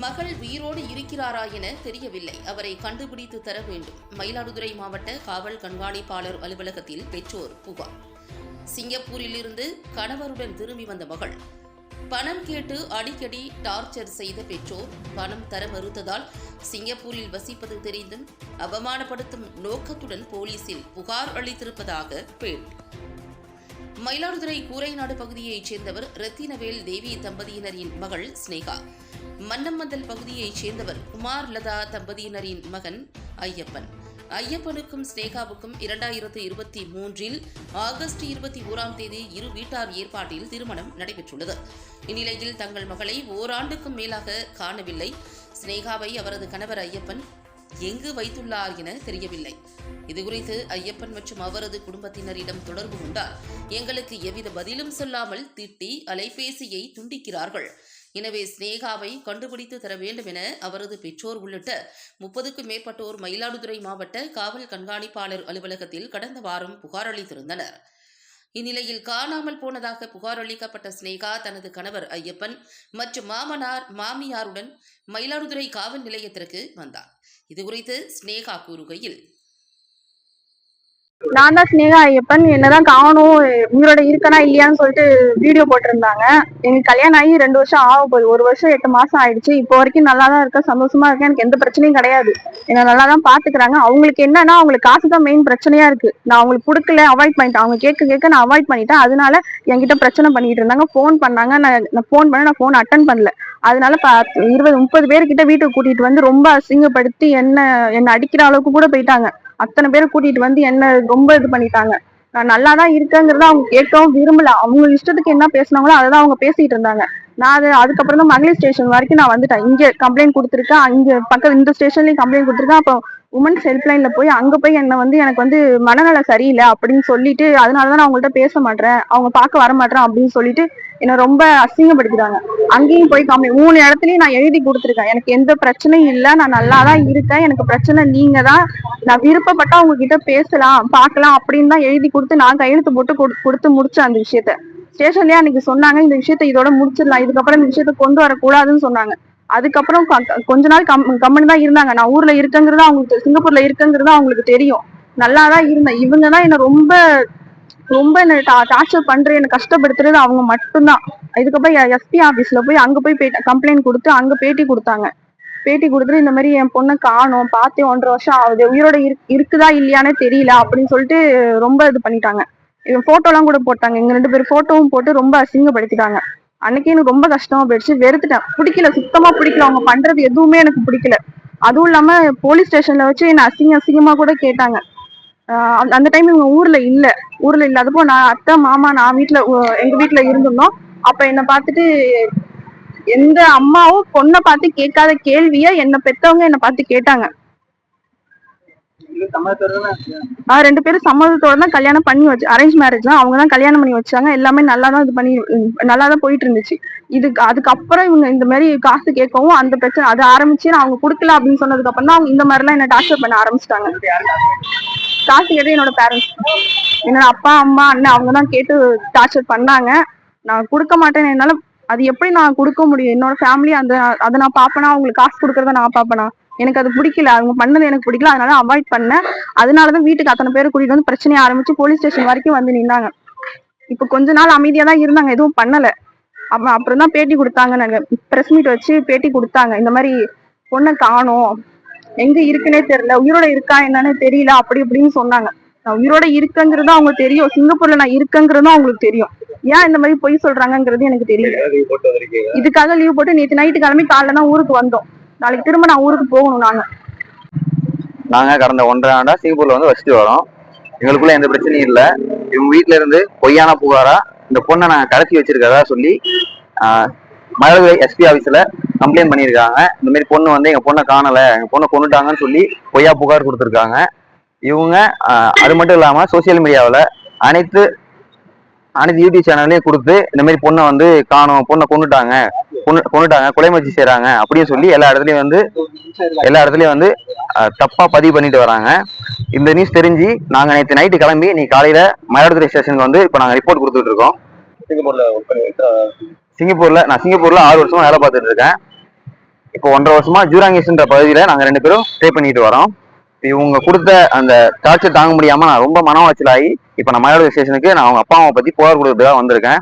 மகள் உயிரோடு இருக்கிறாரா என தெரியவில்லை. அவரை கண்டுபிடித்து தர வேண்டும். மயிலாடுதுறை மாவட்ட காவல் கண்காணிப்பாளர் அலுவலகத்தில் பெற்றோர் புகார். சிங்கப்பூரிலிருந்து கணவருடன் திரும்பி வந்த மகள். பணம் கேட்டு அடிக்கடி டார்ச்சர் செய்த பெற்றோர் பணம் தர மறுத்ததால் சிங்கப்பூரில் வசிப்பது தெரிந்தும் அவமானப்படுத்தும் நோக்கத்துடன் போலீசில் புகார் அளித்திருப்பதாக பேட்டி மயிலாடுதுறை கூரைநாடு பகுதியைச் சேர்ந்தவர் ரத்தினவேல் தேவி தம்பதியினரின் மகள் ஸ்னேகா. மன்னம்மந்தல் பகுதியைச் சேர்ந்தவர் குமார் லதா தம்பதியினரின் மகன் ஐயப்பன். ஐயப்பனுக்கும் ஸ்னேகாவுக்கும் இரண்டாயிரத்து இருபத்தி மூன்றில் ஆகஸ்ட் இருபத்தி ஓராம் தேதி இரு வீட்டார் ஏற்பாட்டில் திருமணம் நடைபெற்றுள்ளது. இந்நிலையில் தங்கள் மகளை ஓராண்டுக்கும் மேலாக காணவில்லை. ஸ்னேகாவை அவரது கணவர் ஐயப்பன் எங்கு வைத்துள்ளார் என தெரியவில்லை. இதுகுறித்து ஐயப்பன் மற்றும் அவரது குடும்பத்தினரிடம் தொடர்பு கொண்டார். எங்களுக்கு எவ்வித பதிலும் சொல்லாமல் திட்டி அலைபேசியை துண்டிக்கிறார்கள். எனவே ஸ்னேகாவை கண்டுபிடித்து தர வேண்டும் என அவரது பெற்றோர் உள்ளிட்ட முப்பதுக்கும் மேற்பட்டோர் மயிலாடுதுறை மாவட்ட காவல் கண்காணிப்பாளர் அலுவலகத்தில் கடந்த வாரம் புகார் அளித்திருந்தனர். இந்நிலையில் காணாமல் போனதாக புகார் அளிக்கப்பட்ட ஸ்னேகா தனது கணவர் ஐயப்பன் மற்றும் மாமனார் மாமியாருடன் மயிலாடுதுறை காவல் நிலையத்திற்கு வந்தார். இதுகுறித்து ஸ்னேகா கூறுகையில் நான் தான் ஸ்னேகா ஐயப்பன். என்னதான் காணும். உங்களோட இருக்கனா இல்லையான்னு சொல்லிட்டு வீடியோ போட்டிருந்தாங்க. எனக்கு கல்யாணம் ஆகி ரெண்டு வருஷம் ஆக போகுது. ஒரு வருஷம் எட்டு மாசம் ஆயிடுச்சு. இப்போ வரைக்கும் நல்லா தான் இருக்கேன். சந்தோஷமா இருக்கேன். எனக்கு எந்த பிரச்சனையும் கிடையாது. என்ன நல்லா தான் பாத்துக்கிறாங்க. அவங்களுக்கு என்னன்னா அவங்களுக்கு காசு தான் மெயின் பிரச்சனையா இருக்கு. நான் அவங்களுக்கு கொடுக்கல அவாய்ட் பண்ணிட்டேன். அவங்க கேட்க கேட்க நான் அவாய்ட் பண்ணிட்டேன். அதனால என்கிட்ட பிரச்சனை பண்ணிட்டு இருந்தாங்க. ஃபோன் பண்ணாங்க. நான் ஃபோன் பண்ண நான் ஃபோன் அட்டன் பண்ணல. அதனால இருபது முப்பது பேர்கிட்ட வீட்டுக்கு கூட்டிட்டு வந்து ரொம்ப அசிங்கப்படுத்தி என்ன என்ன அடிக்கிற அளவுக்கு கூட போயிட்டாங்க. அத்தனை பேரை கூட்டிட்டு வந்து என்ன ரொம்ப இது பண்ணிட்டாங்க. நான் நல்லா தான் இருக்கேங்கிறத அவங்க கேட்கவும் விரும்பல. அவங்க இஷ்டத்துக்கு என்ன பேசுனாங்களோ அதை தான் அவங்க பேசிட்டு இருந்தாங்க. நான் அது அதுக்கப்புறம் தான் மகளிர் ஸ்டேஷன் வரைக்கும் நான் வந்துட்டேன். இங்க கம்ப்ளைண்ட் கொடுத்துருக்கேன். இங்கே பக்கம் இந்த ஸ்டேஷன்லயும் கம்ப்ளைண்ட் கொடுத்துருக்கேன். அப்போ உமன்ஸ் ஹெல்ப்லைன்ல போய் அங்க போய் என்ன வந்து எனக்கு வந்து மனநல சரியில்லை அப்படின்னு சொல்லிட்டு அதனாலதான் நான் அவங்கள்ட்ட பேச மாட்டேன். அவங்க பார்க்க வர மாட்டேன் அப்படின்னு சொல்லிட்டு என்ன ரொம்ப அசிங்கப்படுத்திட்டாங்க. அங்கேயும் போய் கம்ப்ளைண்ட் மூணு இடத்துலயும் நான் எழுதி கொடுத்துருக்கேன். எனக்கு எந்த பிரச்சனையும் இல்லை. நான் நல்லா தான் இருக்கேன். எனக்கு பிரச்சனை நீங்க தான் நான் விருப்பப்பட்டா உங்ககிட்ட பேசலாம் பார்க்கலாம் அப்படின்னு தான் எழுதி கொடுத்து நான் கையெழுத்து போட்டு கொடு- கொடுத்து முடிச்சேன் அந்த விஷயத்த. ஸ்டேஷன்லயே அன்னைக்கு சொன்னாங்க இந்த விஷயத்த இதோட முடிச்சிடலாம் இதுக்கப்புறம் இந்த விஷயத்த கொண்டு வரக்கூடாதுன்னு சொன்னாங்க. அதுக்கப்புறம் கொஞ்ச நாள் கம் கம்பெனி தான் இருந்தாங்க. நான் ஊர்ல இருக்கங்கிறது அவங்களுக்கு சிங்கப்பூர்ல இருக்கங்கிறது அவங்களுக்கு தெரியும். நல்லா தான் இருந்தேன். இவங்க தான் என்ன ரொம்ப ரொம்ப என்ன டார்ச்சர் பண்ற என்ன கஷ்டப்படுத்துறது அவங்க மட்டும்தான். இதுக்கப்புறம் எஸ்பி ஆபீஸ்ல போய் அங்க போய் கம்ப்ளைண்ட் கொடுத்து அங்க பேட்டி கொடுத்தாங்க. பேட்டி கொடுத்துட்டு இந்த மாதிரி என் பொண்ணை காணோம் பார்த்தே ஒன்றரை வருஷம் ஆகுது உயிரோட இருக்குதா இல்லையானே தெரியல அப்படின்னு சொல்லிட்டு ரொம்ப இது பண்ணிட்டாங்க. இவன் போட்டோலாம் கூட போட்டாங்க. எங்க ரெண்டு பேர் போட்டோவும் போட்டு ரொம்ப அசிங்கப்படுத்திட்டாங்க. அன்னைக்கு எனக்கு ரொம்ப கஷ்டமா போயிடுச்சு. வெறுத்துட்டேன். பிடிக்கல சுத்தமா பிடிக்கல. அவங்க பண்றது எதுவுமே எனக்கு பிடிக்கல. அதுவும் இல்லாம போலீஸ் ஸ்டேஷன்ல வச்சு என்ன அசிங்க அசிங்கமா கூட கேட்டாங்க. அந்த- அந்த டைம் இவங்க ஊர்ல இல்ல. ஊர்ல இல்லாதப்போ நான் அத்தை மாமா நான் வீட்டுல எங்க வீட்டுல இருந்திருந்தோம். அப்ப என்ன பார்த்துட்டு எந்த அம்மாவும் பொண்ணை பார்த்து கேட்காத கேள்விய என்ன பெத்தவங்க என்ன பார்த்து கேட்டாங்க. ஆஹ் ரெண்டு பேரும் சம்மதத்தோட தான் கல்யாணம் பண்ணி வச்சு அரேஞ்ச் மேரேஜ் தான். அவங்க தான் கல்யாணம் பண்ணி வச்சாங்க. எல்லாமே நல்லா தான் இது பண்ணி நல்லா தான் போயிட்டு இருந்துச்சு. இதுக்கு அதுக்கப்புறம் இவங்க இந்த மாதிரி காசு கேட்கவும் அந்த பிரச்சனை அது ஆரம்பிச்சு நான் அவங்க கொடுக்கல அப்படின்னு சொன்னதுக்கு அப்புறம் தான் அவங்க இந்த மாதிரி எல்லாம் என்ன டார்ச்சர் பண்ண ஆரம்பிச்சிட்டாங்க. காசு கேட்டு? என்னோட பேரண்ட்ஸ் என்னோட அப்பா அம்மா அண்ணன் அவங்க தான் கேட்டு டார்ச்சர் பண்ணாங்க. நான் கொடுக்க மாட்டேன் என்னால அது எப்படி நான் கொடுக்க முடியும்? என்னோட ஃபேமிலி அந்த அதை நான் பாப்பேனா அவங்களுக்கு காசு கொடுக்கறத நான் பாப்பேனா எனக்கு அது பிடிக்கல. அவங்க பண்ணது எனக்கு பிடிக்கல. அதனால அவாய்ட் பண்ணேன். அதனாலதான் வீட்டுக்கு அத்தனை பேர் கூட்டிட்டு வந்து பிரச்சனையை ஆரம்பிச்சு போலீஸ் ஸ்டேஷன் வரைக்கும் வந்து நின்னாங்க. இப்ப கொஞ்ச நாள் அமைதியா தான் இருந்தாங்க. எதுவும் பண்ணல. அப்ப அப்புறம் தான் பேட்டி கொடுத்தாங்க நாங்க. பிரஸ் மீட் வச்சு பேட்டி கொடுத்தாங்க. இந்த மாதிரி பொண்ணை காணோம். எங்க இருக்குன்னே தெரியல. உயிரோட இருக்கா என்னன்னு தெரியல. அப்படி இப்படின்னு சொன்னாங்க. நான் உயிரோட இருக்கங்கிறது அவங்க தெரியும். சிங்கப்பூர்ல நான் இருக்கங்கிறதும் அவங்களுக்கு தெரியும். ஏன் இந்த மாதிரி பொய் சொல்றாங்கங்கிறது எனக்கு தெரியல இதுக்காக லீவ் போட்டு நேத்து நைட்டு கிளம்பி காலைல தான் ஊருக்கு வந்தோம். நாளைக்கு திரும்ப நான் ஊருக்கு போகணும் நாங்க. நாங்க கடந்த ஒன்றரை ஆண்டா சிங்கப்பூர்ல வந்து வச்சுட்டு வரோம். எங்களுக்குள்ள எந்த பிரச்சனையும் இல்ல. இவங்க வீட்ல இருந்து பொய்யான புகாரா இந்த பொண்ணை நாங்க கடத்தி வச்சிருக்கதா சொல்லி மயிலாடுதுறை எஸ்பி ஆபீஸ்ல கம்ப்ளைண்ட் பண்ணியிருக்காங்க. இந்த மாதிரி பொண்ணு வந்து எங்க பொண்ணை காணல எங்க பொண்ணை கொண்டுட்டாங்கன்னு சொல்லி பொய்யா புகார் கொடுத்துருக்காங்க. இவங்க அது மட்டும் இல்லாம சோசியல் மீடியாவில் அனைத்து அனைத்து யூடியூப் சேனல்லையும் கொடுத்து இந்த மாதிரி பொண்ணை வந்து காணோம் பொண்ணை கொண்டுட்டாங்க கொண்டு கொண்டுட்டாங்க கொலை முயற்சி செய்றாங்க அப்படின்னு சொல்லி எல்லா இடத்துலயும் வந்து எல்லா இடத்துலயும் வந்து அஹ், தப்பா பதிவு பண்ணிட்டு வராங்க. இந்த நியூஸ் தெரிஞ்சு நாங்க நேற்று நைட்டு கிளம்பி நீ காலையில மயிலாடுதுறை ஸ்டேஷனுக்கு வந்து இப்போ நாங்க ரிப்போர்ட் கொடுத்துட்டு இருக்கோம். சிங்கப்பூர்ல நான் சிங்கப்பூர்ல ஆறு வருஷமா வேலை பார்த்துட்டு இருக்கேன். இப்போ ஒன்றரை வருஷமா ஜூராங்கிஸ்ன்ற பகுதியில நாங்க ரெண்டு பேரும் ஸ்டே பண்ணிட்டு வரோம். இவங்க கொடுத்த அந்த டார்ச்சர் தாங்க முடியாம நான் ரொம்ப மன உளைச்சலாகி இப்போ நான் மயிலாடுதுறை ஸ்டேஷனுக்கு நான் அவங்க அப்பா அம்மா பத்தி புகார் கொடுக்கறதுக்காக வந்திருக்கேன்.